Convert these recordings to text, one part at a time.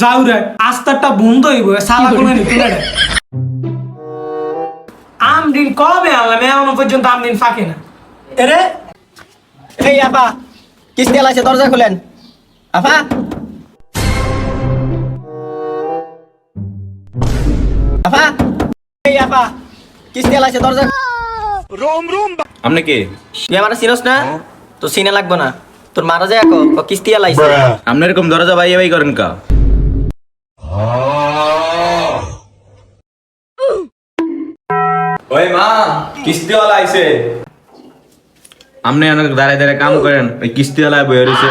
যাও রে আস্তারটা বন্ধ হইব সালা করে নি তুলে রে আমদিন কবে আনলাম? এখনও পর্যন্ত আমদিন ফাঁকে না। এরে? এই আপা কিস্তি আছে দরজা খুলেন। আপা আপা এই আপা কিস্তি আছে দরজা আপনি কে? তুই আমার চিনস না? তো সিনে লাগবো না। তোর মারা যায় কিস্তি আলাইছে। আপনি এরকম দরজা বাইয়ে বাই করেন কা? ওই মা কিস্তিওয়ালা আইছে। আপনি অনেক দাঁড়ায় দাঁড়ায় কাম করেন ওই কিস্তিওয়ালা বয়ে রয়েছে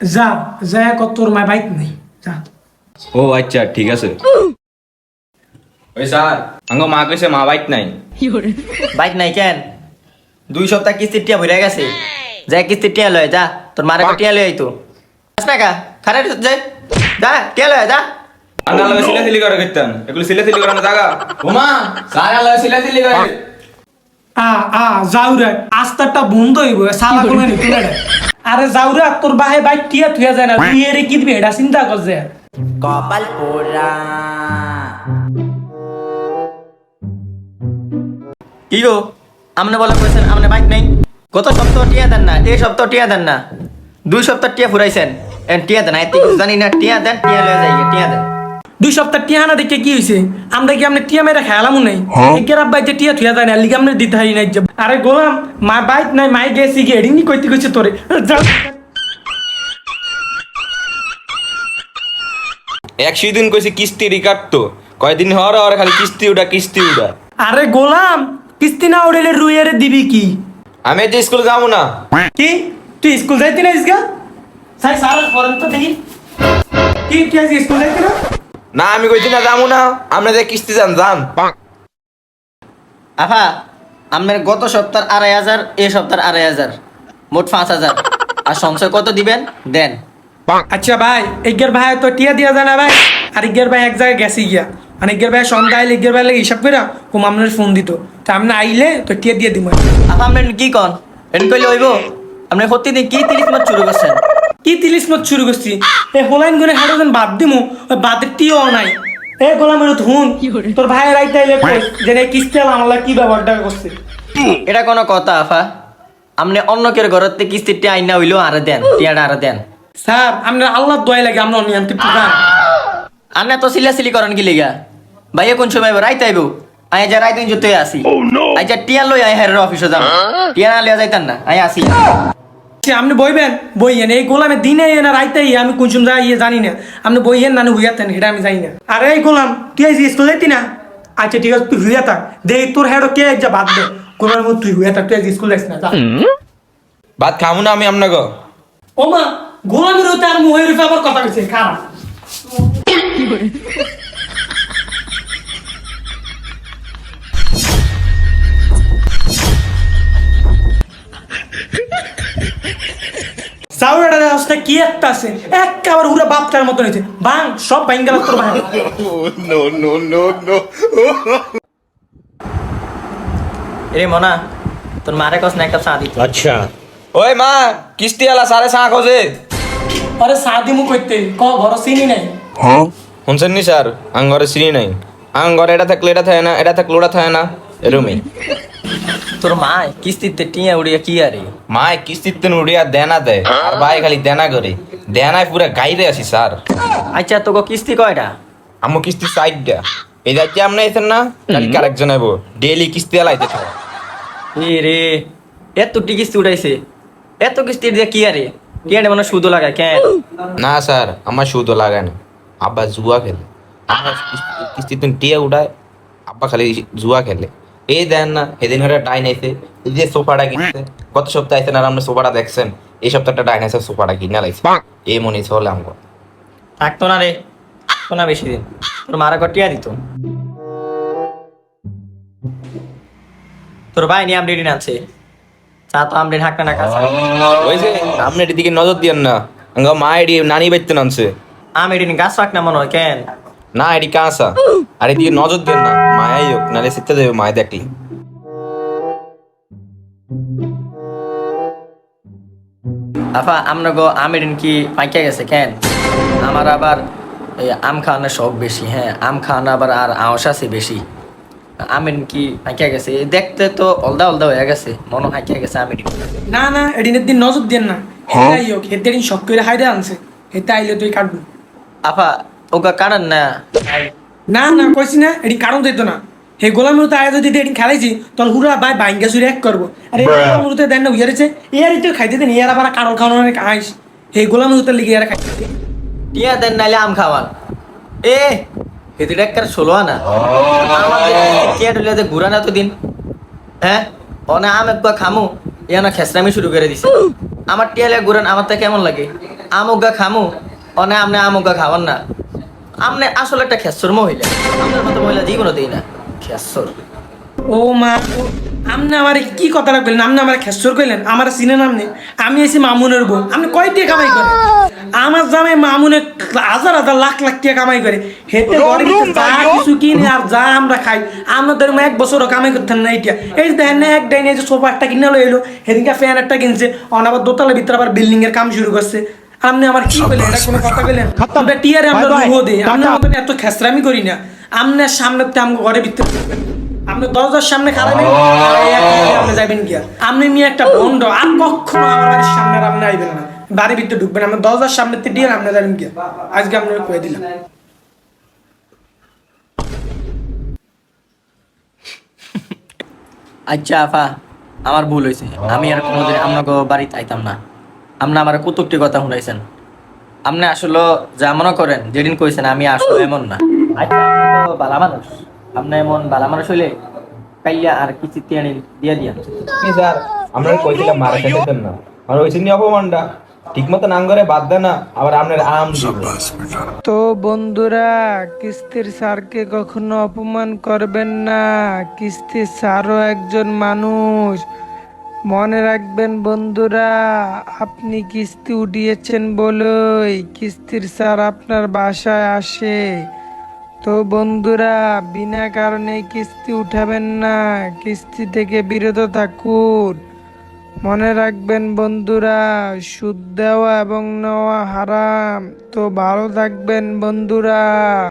যা যা কত তোর মায় বাইক নেই যা। ও আচ্ছা ঠিক আছে। ওই স্যার আঙ্গ মা কইছে মা বাইক নাই। বাইক নাই কেন? দুই সপ্তাহ কিস্তি টিয়া ভরে গেছে। যা কিস্তি টিয়া লয় যা। তোর মারা টিয়া লয় আইতো। আস না কা খারাপ যাই যা টিয়া লয় যা আঙ্গা সিলা সিলি করে করতেন এগুলো সিলা সিলি করে না ওমা সারা লগে সিলা সিলি করে আ আ যাও রে বন্ধ হইব সালা করে? নি তুলে আরে যাও তোর বাহে বাইক টিয়া থুয়া যায় না তুই এরে কি দিবি এটা চিন্তা কর যে। কপাল পোড়া। কি গো? আমনে বলে কইছেন আমনে বাইক নাই। গত সপ্তাহ টিয়া দেন না এই সপ্তাহ টিয়া দেন না। দুই সপ্তাহ টিয়া ফুরাইছেন। টিয়া দেন আইতে জানি না টিয়া দেন টিয়া লয়ে যাই টিয়া দেন। দুই সপ্তাহ টিয়া না দেখে কি হইছে? আমরা কি আমরা টিয়া মেরে খেয়ালামু নাই? একের আব্বাই যে টিয়া থুয়া যায় না লিগে আমরা দিতে হারি নাই আরে গোলাম মা বাইক নাই মাই গেছি গিয়ে এডিনি কইতে কইছে তোরে। একশো দিন কইছে কিস্তি রিকাটতো কয়দিন হওয়ার আর খালি কিস্তি উঠা কিস্তি উঠা আরে গোলাম কিস্তি না উড়েলে রুইয়ারে দিবি কি? আমি যে স্কুলে যাব না। কি? তুই স্কুল যাইতি না ইসগা? সাই সারা ফরেন তো দেখি। কি তুই আজ স্কুল যাইতি না? না আমি কইছি না যাব না। আপনি যে কিস্তি যান যান। আফা আপনার গত সপ্তাহ আড়াই হাজার এই সপ্তাহ আড়াই হাজার। মোট পাঁচ হাজার। আর সঞ্চয় কত দিবেন? দেন। আচ্ছা ভাই এগের ভাই তো টিয়া দিয়া যায় না ভাই। আর এগের ভাই এক জায়গায় গেছে গিয়া। মানে ভাই সন্ধ্যা আইলে এগের ভাই লাগে হিসাব করে কুম আপনার ফোন দিত। তা আপনি আইলে তো টিয়া দিয়ে দিব আফা আপনার কি কন? এন কইলে হইব? আপনি প্রতিদিন কি তিরিশ মাস শুরু করছেন? কি তিলিশ মত শুরু করছি। এ হোলাইন গুনে হাড়ো যেন বাদ দিমু ওই বাদের টিও নাই। এ গোলামের ধুন তোর ভাইয়ের আইতে আইলে কইস যে না কিস্তি আলা আমার কি ব্যবহারটা করছে? এটা কোনো কথা আফা। আমনে অন্য কেউ ঘরের থেকে কিস্তির টিয়া আইনা হইলেও আরে দেন টিয়াটা আরে দেন। স্যার আপনার আল্লাহ দয় লাগে আমরা অনিয়ন্ত্রিত গান আপনি তো সিলাসিলি করেন কি লিগা? ভাইয়া কোন সময় রাইতে আইবো? আই যা রাইতে জুতে আসি যা টিয়া লই আই হের অফিসে যাম। টিয়া না লিয়া যাইতান না আই আসি। সে আপনি বইবেন? বইয়েন। এই গোলামে দিনে না রাইতে ইয়ে আমি কোন সময় ইয়ে জানি না। আপনি বইয়েন না হুইয়াতেন এটা আমি জানি না। আরে এই গোলাম তুই আজ স্কুল যাইতি না? আচ্ছা ঠিক আছে তুই হুইয়া থাক। দেখ তোর হেডো কে যা বাদ দে। মধ্যে তুই হুইয়া থাক তুই আজ স্কুল যাইস না যা। ভাত খামু না আমি আপনাকে ও মা গোলামের হতে আর মুহের কথা কইছে খারাপ। রাস্তা কি একটা আছে? একেবারে উড়ে বাপটার মতো হয়েছে। বাং সব বাইন গেল তোর ভাই। এরে মনা তোর মারে কস না একটা চা আচ্ছা। ওই মা কিস্তি আলা সাড়ে সাঁ খোঁজে। আরে সাদি মু কইতে ক ঘর চিনি নাই? হ্যাঁ? শুনছেন নি স্যার? আং ঘরে সিঁড়ি নাই। আং ঘরে এটা থাকলে এটা থাকে না এটা থাকলে ওটা থাকে না। এরমই। তোর মা কিস্তিতে টিয়া উড়িয়া কি আরে? মায় কিস্তির তেন উড়িয়া দেনা দেয় আর ভাই খালি দেনা করে। দেনায় পুরা গাইরে আছি স্যার। আচ্ছা তোকে কিস্তি কয়টা আমু কিস্তি সাইডটা এই যাচ্ছে আপনি আইতেন না? কালকে আরেকজন আইবো ডেইলি কিস্তি আলাইতে থাকে এ রে এত টি কিস্তি উঠাইছে এত কিস্তি দিয়ে কি আরে? কি টিয়াটা মানে সুদ লাগায় কেন? না স্যার আমার সুদও লাগায় না। আব্বা জুয়া খেলে। আমার কিস্তি- তুমি টিয়া উঠায় আব্বা খালি জুয়া খেলে। এই দেন না এদিন হরে ডাইন আইছে। এই যে সোফাটা কিনছে গত সপ্তাহে আইছেন আর আপনি সোফাটা দেখছেন এই সপ্তাহটা ডাইন আইছে সোফাটা কিনে লাইছে এই মনে হলে আমগো। থাকতো না রে থাকতো না বেশি দিন। তোর মারা কর টিয়া দিত। তোর ভাই নিয়ে আমডেটি আছে চা তো আমডেট হাঁকটা না কাছে। ওই যে এটির দিকে নজর দিয়েন না আঙ্গা মা এটি নানি বাইতে নামছে। আম এটি গাছ রাখ না মনে হয় কেন? না এটি কাঁসা আর এদিকে নজর দেন না। মায়াই হোক নাহলে শিখতে দেবে মায় দেখলি আফা আমরা গো আমের কি পাইকা গেছে কেন আমার আবার এই আম খাওয়ানোর শখ বেশি হ্যাঁ আম খাওয়ানো আবার আর আওস আছে বেশি আমের কি পাইকা গেছে দেখতে তো অলদা অলদা হয়ে গেছে মনে হাইকা গেছে আমের না না এদিনের দিন নজর দেন না। হেতাই হোক হেতে দিন শখ করে হাইরে আনছে। হেতে আইলে তুই কাটবো। আফা ওগা কারণ না? না না কইছি না এটি কারণ দিত না। হে গোলামের তো আয় যদি এটি খেলাইছি তখন হুরা বাই বাইঙ্গা সুরে এক করব। আরে গোলামের তো দেন না উইয়ারেছে। ইয়ারই তো খাইতে দেন ইয়ার আবার কারণ খাওয়ানোর আইস হে গোলামের তো লিগে ইয়ারা খাইতে দেন। টিয়া দেন নাইলে আম খাওয়ান। এ হেদির একটা ষোলো আনা। টিয়া ডলিয়া যে ঘুরান এতদিন। হ্যাঁ? অনে আম একবার খামু ইয়ানা খেসরামি শুরু করে দিছে। আমার টিয়ালে ঘুরান আমার তো কেমন লাগে? আম উগা খামু অনে আমনে আম উগা খাওয়ান না। আমনে আসলে একটা খেসর মহিলা। আপনার মতো মহিলা জীবনও দিই না। খেসর। ও মা ও, আমনে আমার কি কথা রাখবেন? আপনি আমার খেসর কইলেন? আমার চিনে নামনে আমি এসে মামুনের বউ। আপনি কয় দিয়ে কামাই করে? আমার জামাই মামুনে হাজার হাজার লাখ লাখ টাকা কামাই করে। হেতে ঘরে যা কিছু কিনে আর যা আমরা খাই আমাদের এক বছরও কামাই করতেন না এইটা। এই যে দেখেন না এক ডাইনে যে সোফা একটা কিনে লো এলো সেদিনকে ফ্যান একটা কিনছে অন আবার দোতলার ভিতরে আবার বিল্ডিং এর কাম শুরু করছে। আপনি আমার কি এটা কোনো কথা বললেন আমরা টিয়ারে আমরা রুহো দিই। আমরা মতন এত খেসরামি করি না। আপনার সামনে তো আমাকে ঘরে ভিতরে আপনি দরজার সামনে আপনি যাবেন কি আপনি নিয়ে একটা আর কখনো আমার বাড়ির সামনে আর আপনি আইবেন না। বাড়ির ভিতরে ঢুকবেন। দরজার সামনে দিয়ে আপনি যাবেন কি আর? আজকে আপনার কয়ে দিলাম। আচ্ছা আফা আমার ভুল হয়েছে আমি আর কোনোদিন আপনাকে বাড়িতে আইতাম না। আপনি আমার কতকটি কথা শুনাইছেন। আপনি আসলে যা মনে করেন যেদিন কইছেন আমি আসলে এমন না। আচ্ছা আপনি তো বালা মানুষ। আপনি এমন বালা মানুষ হইলে কাইয়া আর কিছু তিয়ানি দিয়ে দিয়া। আপনি স্যার আমরা কইছিলাম মারা খেতে না। আর ওই চিনি অপমানটা ঠিক মতো করে বাদ দেয় না আবার আপনার আম তো বন্ধুরা কিস্তির স্যারকে কখনো অপমান করবেন না। কিস্তির স্যারও একজন মানুষ। মনে রাখবেন বন্ধুরা, আপনি কিস্তি উঠিয়েছেন বলেই কিস্তির স্যার আপনার বাসায় আসে। তো বন্ধুরা, বিনা কারণে কিস্তি উঠাবেন না, কিস্তি থেকে বিরত থাকুন। মনে রাখবেন বন্ধুরা, সুদ দেওয়া এবং নেওয়া হারাম। তো ভালো থাকবেন বন্ধুরা।